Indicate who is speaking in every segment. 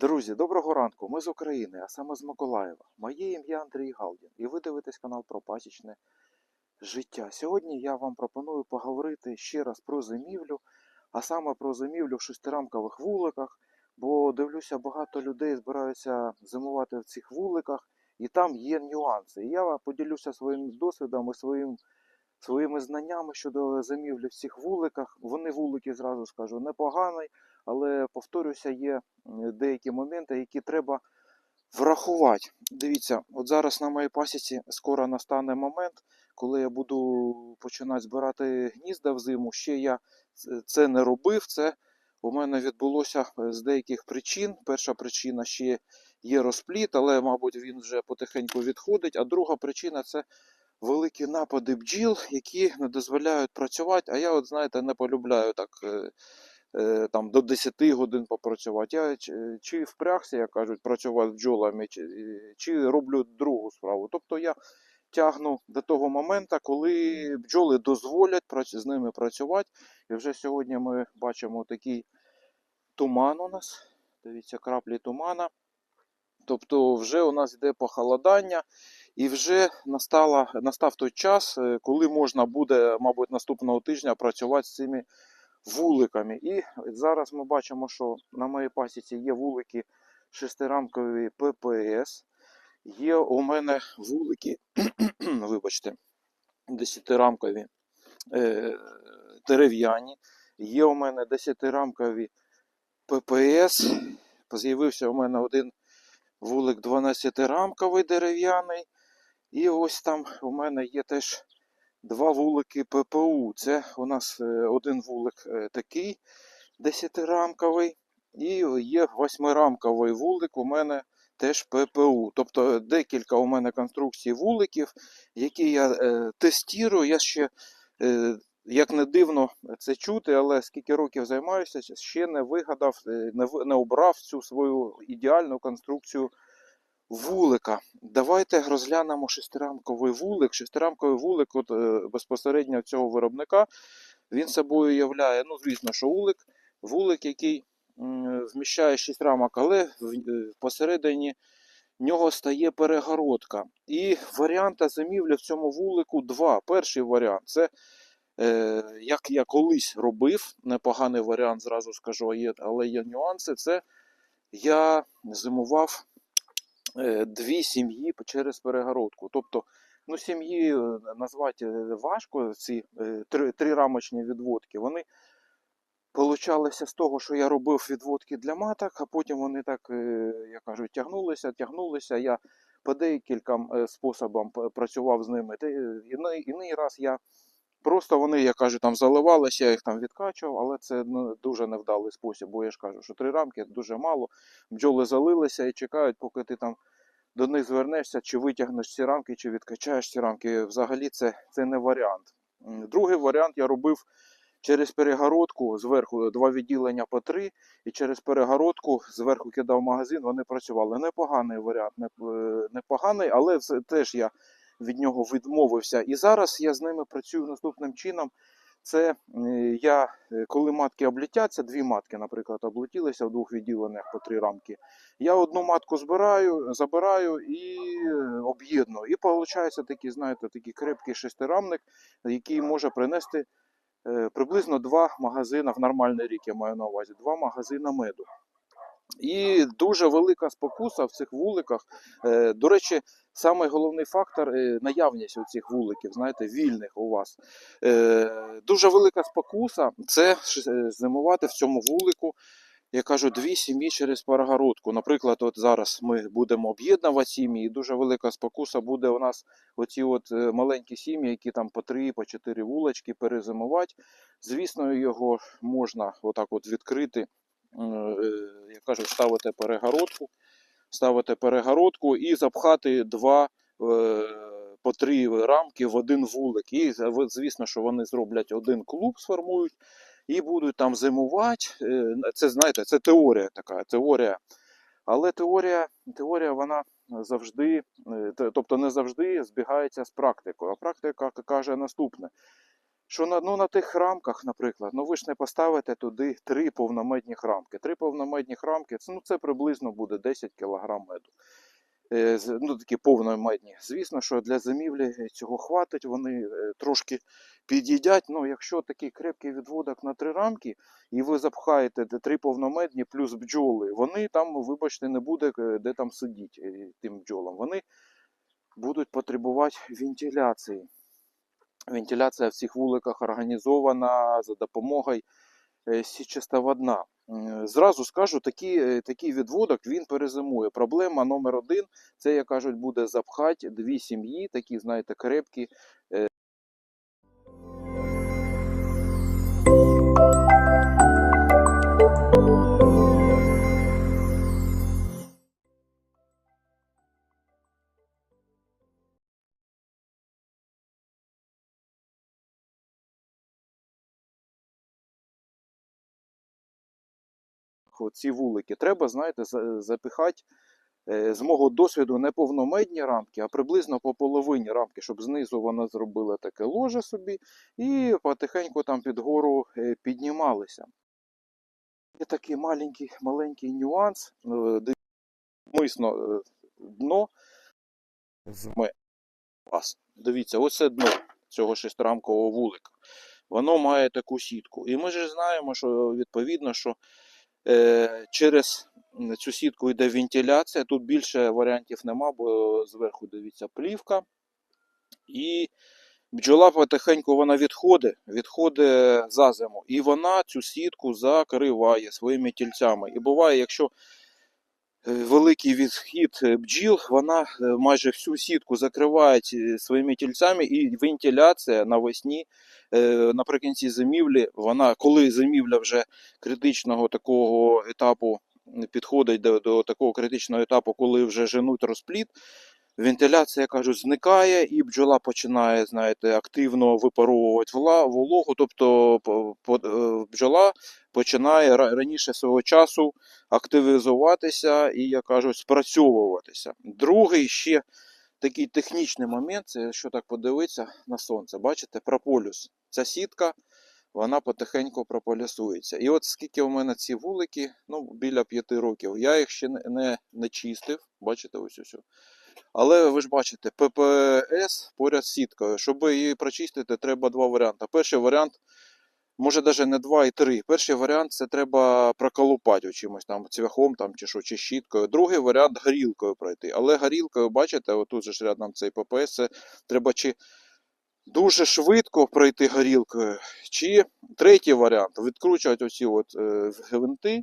Speaker 1: Друзі, доброго ранку. Ми з України, а саме з Миколаєва. Моє ім'я Андрій Галдін, і ви дивитесь канал про пасічне життя. Сьогодні я вам пропоную поговорити ще раз про зимівлю, а саме про зимівлю в шестирамкових вуликах, бо дивлюся, багато людей збираються зимувати в цих вуликах, і там є нюанси. І я поділюся своїм досвідом і своїм, своїми знаннями щодо зимівлі в цих вуликах. Вони вулики, зразу скажу, непогані, але повторюся, є деякі моменти, які треба врахувати. Дивіться, от зараз на моїй пасіці скоро настане момент, коли я буду починати збирати гнізда взиму. Ще я це не робив. Це у мене відбулося е, з деяких причин. Перша причина ще є розпліт, але, мабуть, він вже потихеньку відходить. А друга причина це великі напади бджіл, які не дозволяють працювати. А я, от знаєте, не полюбляю так. Е, е, Там до 10 годин попрацювати. Я чи, чи впрягся, як кажуть, працювати бджолами, чи, е, чи роблю другу справу. Тобто я тягну до того моменту, коли бджоли дозволять з ними працювати. І вже сьогодні ми бачимо такий туман у нас. Дивіться, краплі тумана. Тобто вже у нас йде похолодання, і вже настала, настав той час, е, коли можна буде, мабуть, наступного тижня працювати з цими вуликами. І зараз ми бачимо, що на моїй пасіці є вулики шестирамкові ППС. Є у мене вулики, вибачте, десятирамкові е, дерев'яні. Є у мене десятирамкові ППС. З'явився у мене один вулик 12-рамковий дерев'яний. І ось там у мене є теж два вулики ППУ. Це у нас е, один вулик е, такий 10-рамковий, і є восьмирамковий вулик у мене теж ППУ. Тобто декілька у мене конструкцій вуликів, які я е. Я ще, е, як не дивно це чути, але скільки років займаюся, ще не вигадав, е, не обрав цю свою ідеальну конструкцію вулика. Давайте розглянемо шестирамковий вулик. Шестирамковий вулик от, е, безпосередньо цього виробника. Він собою являє, ну, звісно, що вулик, вулик, який вміщає 6 рамок, але в, е, посередині нього стає перегородка. І варіанта зимівлі в цьому вулику два. Перший варіант це е, як я колись робив, непоганий варіант, зразу скажу, але є нюанси. Це я зимував дві сім'ї через перегородку. Тобто, ну, сім'ї е, назвати е, важко, ці е, три, рамочні відводки. Вони получалися з того, що я робив відводки для маток, а потім вони так, е, як кажуть, тягнулися, тягнулися. Я по декільком е, способам працював з ними. Е, іний раз я просто вони, я кажу, там заливалися, я їх там відкачував, але це ну, дуже невдалий спосіб, бо я ж кажу, що три рамки дуже мало. Бджоли залилися і чекають, поки ти там до них звернешся, чи витягнеш ці рамки, чи відкачаєш ці рамки. Взагалі це, це не варіант. Другий варіант я робив через перегородку, зверху два відділення по три, і через перегородку зверху кидав магазин, вони працювали. Непоганий варіант, е, непоганий, але це теж я від нього відмовився. І зараз я з ними працюю наступним чином. Це я, е, коли матки облітяться, дві матки, наприклад, облетілися в двох відділеннях по три рамки. Я одну матку збираю, забираю і е, об'єдную. І виходить такий, знаєте, такий крепкий шестирамник, який може принести е, приблизно два магазина в нормальний рік, я маю на увазі, два магазина меду. І дуже велика спокуса в цих вуликах. Е, До речі, самий головний фактор е, наявність цих вуликів, знаєте, вільних у вас. Е, Дуже велика спокуса це зимувати в цьому вулику. Я кажу, дві сім'ї через перегородку. Наприклад, от зараз ми будемо об'єднувати сім'ї, і дуже велика спокуса буде у нас оці от маленькі сім'ї, які там по три, по чотири вулочки перезимувати. Звісно, його можна отак от відкрити. Е, Я кажу, ставити перегородку, ставити перегородку і запхати два е, по три рамки в один вулик. І звісно, що вони зроблять один клуб, сформують і будуть там зимувати. Е, Це знаєте, це теорія така, теорія. Але теорія, теорія вона завжди, тобто не завжди збігається з практикою. А практика каже наступне: що на, ну, на тих рамках, наприклад, ну ви ж не поставите туди три повномедні рамки. Три повномедні рамки, ну, це приблизно буде 10 кг меду. Е, ну, такі повномедні. Звісно, що для зимівлі цього хватить, вони е, трошки під'їдять. Ну, якщо такий крепкий відводок на три рамки, і ви запхаєте три повномедні плюс бджоли, вони там, вибачте, не буде е, де там сидіти е, тим бджолам. Вони будуть потребувати вентиляції. Вентиляція в цих вуликах організована за допомогою січиста водна. Зразу скажу, такий, е, такий відводок він перезимує. Проблема номер один це, як кажуть, буде запхати дві сім'ї, такі, знаєте, крепкі. Е, ці вулики. Треба, знаєте, запихати е, з мого досвіду не повномедні рамки, а приблизно по половині рамки, щоб знизу вона зробила таке ложе собі і потихеньку там під гору е, піднімалися. Є такий маленький, маленький нюанс. е, Мисно е, дно зме. Дивіться, оце дно цього шестирамкового вулика. Воно має таку сітку. І ми ж знаємо, що відповідно, що через цю сітку йде вентиляція. Тут більше варіантів нема, бо зверху дивіться плівка. І бджола потихеньку вона відходить, відходить за зиму. І вона цю сітку закриває своїми тільцями. І буває, якщо е, великий відхід е, бджіл, вона е, майже всю сітку закриває своїми тільцями, і вентиляція навесні е, наприкінці зимівлі, вона, коли зимівля вже критичного такого етапу підходить до, до такого критичного етапу, коли вже женуть розплід, вентиляція, кажуть, зникає, і бджола починає, знаєте, активно випаровувати вологу, тобто е, бджола починає раніше свого часу активізуватися і, як кажуть, спрацьовуватися. Другий ще такий технічний момент, це що так подивитися на сонце. Бачите, прополюс. Ця сітка, вона потихеньку прополюсується. І от скільки у мене ці вулики, ну, біля 5 років, я їх ще не, не, не чистив. Бачите, ось ось. Але ви ж бачите, ППС поряд з сіткою. Щоб її прочистити, треба два варіанти. Перший варіант, може навіть не два і три. Перший варіант це треба проколупати чимось там цвяхом там, чи що, чи щіткою. Другий варіант горілкою пройти. Але горілкою, бачите, отут же ж рядом цей ППС, це треба чи дуже швидко пройти горілкою, чи третій варіант відкручувати оці от е, гвинти.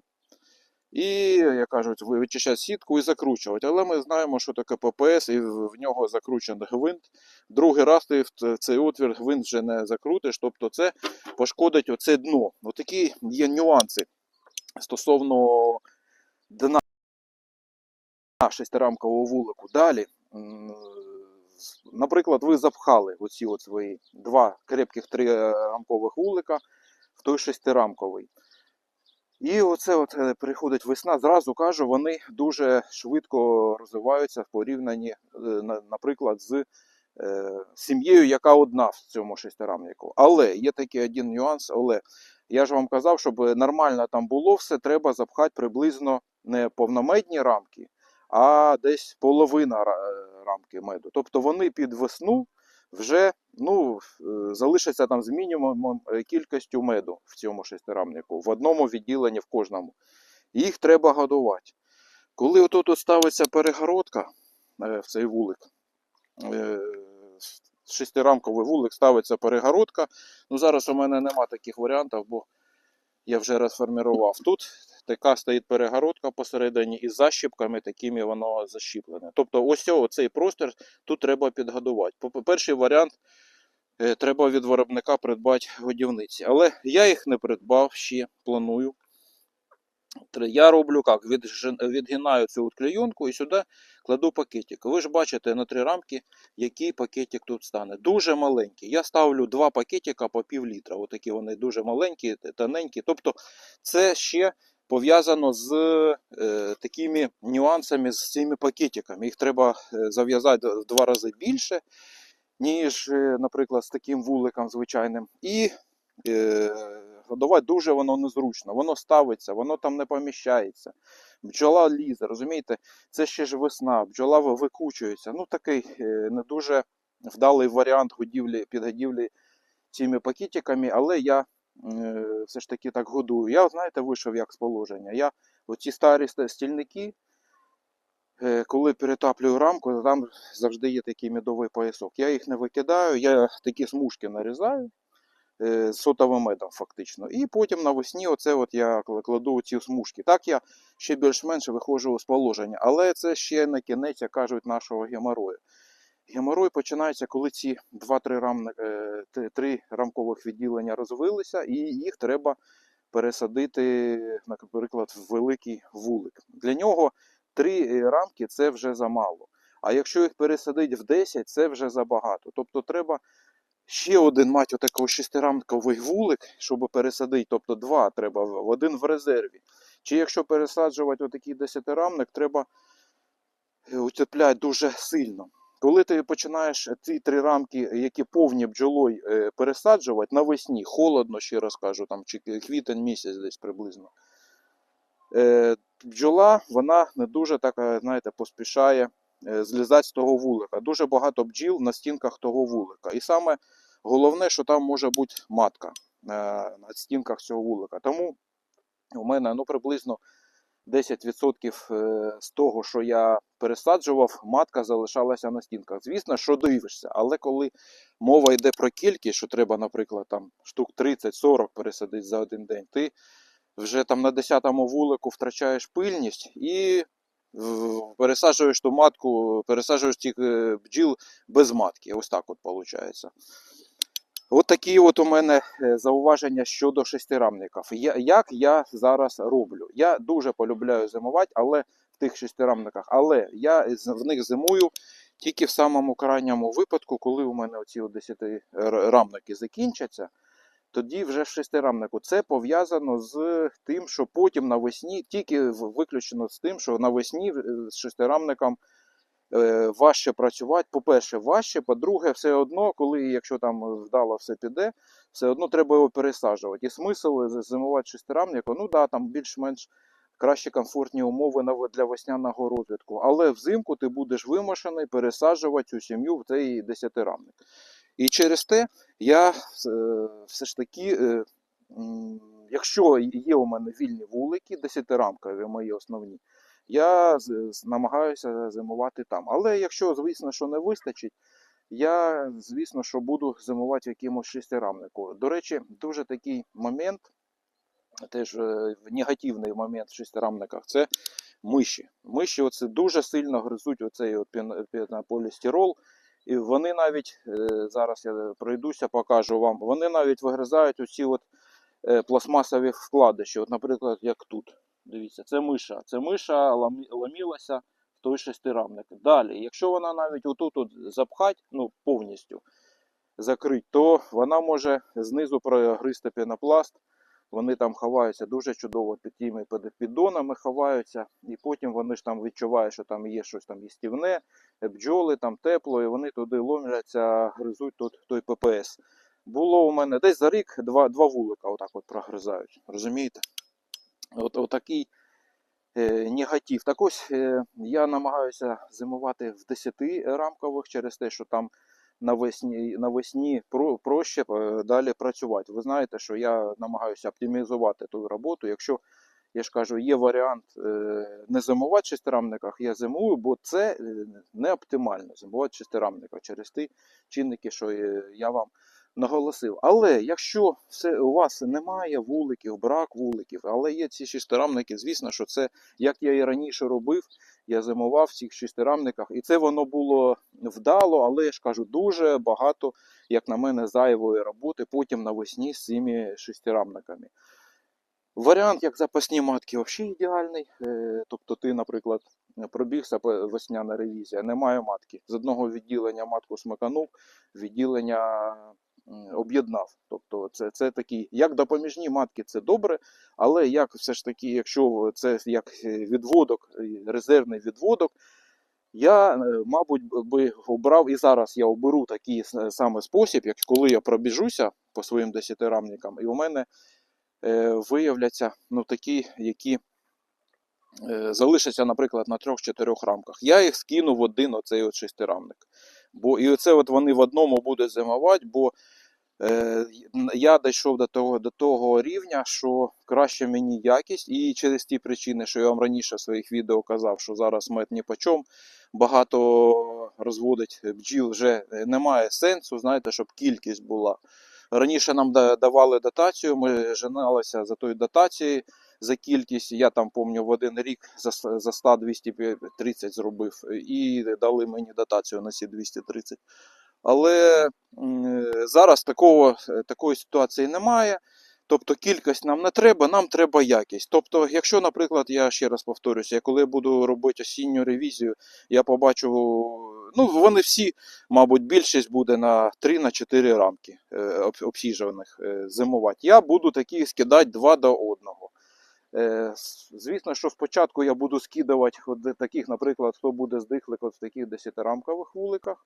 Speaker 1: І, як кажуть, ви- вичищати сітку і закручувати. Але ми знаємо, що таке ППС, і в нього закручений гвинт. Другий раз ти в цей отвір гвинт вже не закрутиш, тобто це пошкодить оце дно. Отакі є нюанси стосовно дна шестирамкового вулику. Далі, наприклад, ви запхали оці от свої два крепких трирамкових вулика в той шестирамковий. І оце от е, приходить весна, зразу кажу, вони дуже швидко розвиваються в порівнянні, е, наприклад, з е, сім'єю, яка одна в цьому шестирамнику. Але є такий один нюанс, але я ж вам казав, щоб нормально там було все, треба запхати приблизно не повномедні рамки, а десь половина рамки меду. Тобто вони під весну вже ну, е, залишаться там з мінімумом е, кількістю меду в цьому шестирамнику, в одному відділенні в кожному. Їх треба годувати. Коли отут от ставиться перегородка е, в цей вулик, шестирамковий вулик ставиться перегородка. Ну, зараз у мене нема таких варіантів, бо я вже розформірував. Тут така стоїть перегородка посередині із защіпками, такими воно защіплене. Тобто, ось цей простір тут треба підгодувати. Перший варіант е, треба від виробника придбати годівниці. Але я їх не придбав ще, планую. Я роблю як? Відгинаю цю от клейонку і сюди кладу пакетик. Ви ж бачите на три рамки, який пакетик тут стане. Дуже маленький. Я ставлю два пакетика по пів літра. Отакі вони дуже маленькі, тоненькі. Тобто це ще пов'язано з е, такими нюансами з цими пакетиками. Їх треба е, зав'язати в два рази більше. ніж, е, наприклад, з таким вуликом звичайним. І е, годувати дуже воно незручно. Воно ставиться, воно там не поміщається. Бджола лізе, розумієте? Це ще ж весна, бджола викучується. Ну, такий е, не дуже вдалий варіант годівлі, підгодівлі цими пакетиками, але я все ж таки так годую. Я, знаєте, вийшов як з положення. Я оці старі стільники, е, коли перетаплюю рамку, там завжди є такий медовий поясок. Я їх не викидаю, я такі смужки нарізаю е, з сотовим медом, фактично. І потім навесні оце от я кладу ці смужки. Так я ще більш-менш виходжу з положення. Але це ще не кінець, як кажуть, нашого геморою. Геморой починається, коли ці 2-3 рам, е, три- три рамкових відділення розвилися, і їх треба пересадити, наприклад, в великий вулик. Для нього три е, рамки це вже замало. А якщо їх пересадити в 10, це вже забагато. Тобто треба ще один мати отакий шестирамковий вулик, щоб пересадити. Тобто два треба в один в резерві. Чи якщо пересаджувати отакий десятирамник, треба е, утепляти дуже сильно. Коли ти починаєш ці три рамки, які повні бджолою е, пересаджувати навесні, холодно, ще раз кажу, там чи квітень місяць десь приблизно. Е, бджола, вона не дуже так, е, знаєте, поспішає е, злізати з того вулика. Дуже багато бджіл на стінках того вулика. І саме головне, що там може бути матка на стінках цього вулика. Тому у мене ну, приблизно 10% е, з того, що я пересаджував, матка залишалася на стінках. Звісно, що дивишся, але коли мова йде про кількість, що треба, наприклад, там штук 30-40 пересадити за один день, ти вже там на 10-му вулику втрачаєш пильність і пересаджуєш ту матку, пересаджуєш тих е, бджіл без матки. Ось так от виходить. От такі от у мене е, зауваження щодо шестирамників. Як я зараз роблю? Я дуже полюбляю зимувати, але в тих шестирамниках, але я в них зимую тільки в самому крайньому випадку, коли у мене оці 10 рамники закінчаться. Тоді вже в шестирамнику. Це пов'язано з тим, що потім навесні, тільки виключено з тим, що навесні е, з шестирамником важче працювати. По-перше, важче, по-друге, все одно, коли якщо там вдало все піде, все одно треба його пересаджувати. І смисл з- зимувати шестирамнику, ну да, там більш-менш кращі комфортні умови для весняного розвитку. Але взимку ти будеш вимушений пересаджувати цю сім'ю в цей десятирамник. І через те я е, все ж таки, е, якщо є у мене вільні вулики, десятирамкові мої основні, я намагаюся зимувати там. Але якщо, звісно, що не вистачить, я, звісно, що буду зимувати в якомусь шестирамнику. До речі, дуже такий момент, теж е, негативний момент в шестирамниках, це миші. Миші оце дуже сильно гризуть оцей от пен- І вони навіть, е, зараз я пройдуся, покажу вам, вони навіть вигризають оці от е, пластмасові вкладиші. От, наприклад, як тут. Дивіться, це миша. Це миша ламі- ламілася в той шестирамник. Далі, якщо вона навіть отут от запхать, ну повністю закрить, то вона може знизу прогризти пенопласт. Вони там ховаються дуже чудово під тими під- піддонами ховаються, і потім вони ж там відчувають, що там є щось там їстівне, бджоли, там тепло, і вони туди ломляться, гризуть тут той ППС. Було у мене десь за рік два, два вулика отак от прогризають. Розумієте? От, отакий е, негатив. Так ось е, я намагаюся зимувати в 10 рамкових через те, що там навесні, навесні про, проще е, далі працювати. Ви знаєте, що я намагаюся оптимізувати ту роботу. Якщо я ж кажу, є варіант е, не зимувати в шестирамниках, я зимую, бо це е, не оптимально зимувати в шестирамниках через ті чинники, що я вам наголосив. Але якщо все, у вас немає вуликів, брак вуликів, але є ці шестирамники, звісно, що це, як я і раніше робив, я зимував в цих шестирамниках, і це воно було вдало, але я ж кажу, дуже багато, як на мене, зайвої роботи потім навесні з цими шестирамниками. Варіант, як запасні матки, взагалі ідеальний. Е, Тобто ти, наприклад, пробігся весняна ревізія, немає матки. З одного відділення матку смиканув, відділення об'єднав. Тобто це, це такі, як допоміжні матки, це добре, але як все ж таки, якщо це як е, відводок, е, резервний відводок, Я, е, мабуть, би обрав і зараз я оберу такий саме спосіб, як коли я пробіжуся по своїм десятирамникам, і у мене е, виявляться ну, такі, які е, залишаться, наприклад, на трьох-чотирьох рамках. Я їх скину в один оцей от шестирамник. Бо і оце от вони в одному будуть зимувати, бо е, я дійшов до того, до того рівня, що краще мені якість, і через ті причини, що я вам раніше в своїх відео казав, що зараз мед ні по чому, багато розводить бджіл вже немає сенсу, знаєте, щоб кількість була. Раніше нам давали дотацію, ми женалися за тою дотацією за кількість. Я там пам'ятаю в один рік за за 100 230 зробив е, і дали мені дотацію на ці 230. Але е, зараз такого, е, такої ситуації немає. Тобто кількість нам не треба, нам треба якість. Тобто, якщо, наприклад, я ще раз повторюся, я коли буду робити осінню ревізію, я побачу, ну вони всі, мабуть, більшість буде на 3-4 рамки обсіжуваних зимувати. Я буду такі скидати 2 до одного. Звісно, що спочатку я буду скидувати от таких, наприклад, хто буде здихлик от в таких 10-рамкових вуликах.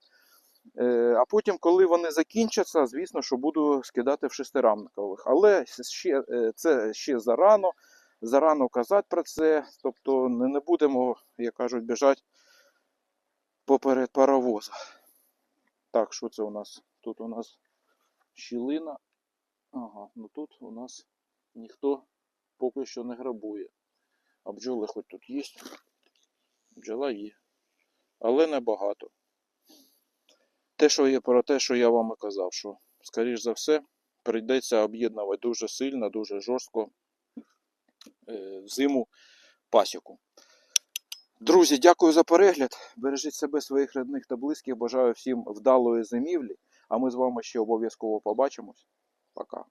Speaker 1: Е, А потім, коли вони закінчаться, звісно, що буду скидати в шестирамкових. Але ще, е, це ще зарано, зарано казати про це. Тобто не будемо, як кажуть, біжати поперед паровоза. Так, що це у нас? Тут у нас щілина. Ага, ну тут у нас ніхто поки що не грабує. А бджоли хоч тут є. Бджола є. Але небагато. Те, що є про те, що я вам і казав, що, скоріш за все, прийдеться об'єднувати дуже сильно, дуже жорстко е, взиму пасіку. Друзі, дякую за перегляд. Бережіть себе, своїх рідних та близьких. Бажаю всім вдалої зимівлі. А ми з вами ще обов'язково побачимось. Пока.